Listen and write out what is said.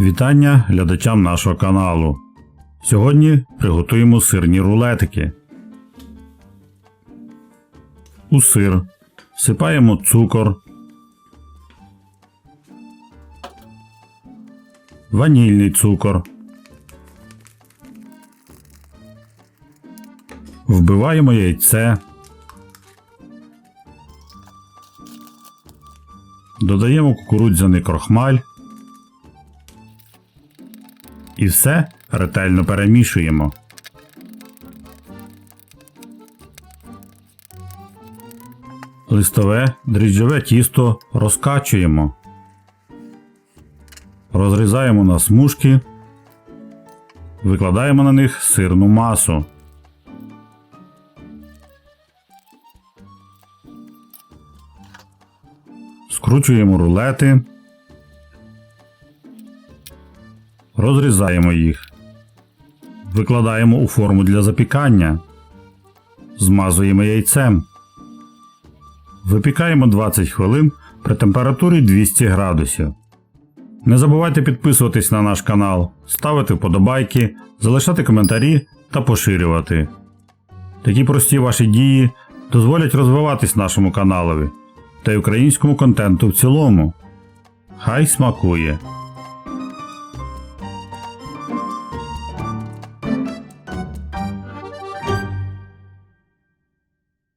Вітання глядачам нашого каналу. Сьогодні приготуємо сирні рулетики. У сир всипаємо цукор, ванільний цукор. Вбиваємо яйце. Додаємо кукурудзяний крохмаль. І все ретельно перемішуємо. Листове дріжджове тісто розкачуємо. Розрізаємо на смужки. Викладаємо на них сирну масу. Скручуємо рулети. Розрізаємо їх. Викладаємо у форму для запікання. Змазуємо яйцем. Випікаємо 20 хвилин при температурі 200 градусів. Не забувайте підписуватись на наш канал, ставити вподобайки, залишати коментарі та поширювати. Такі прості ваші дії дозволять розвиватись нашому каналові та й українському контенту в цілому. Хай смакує!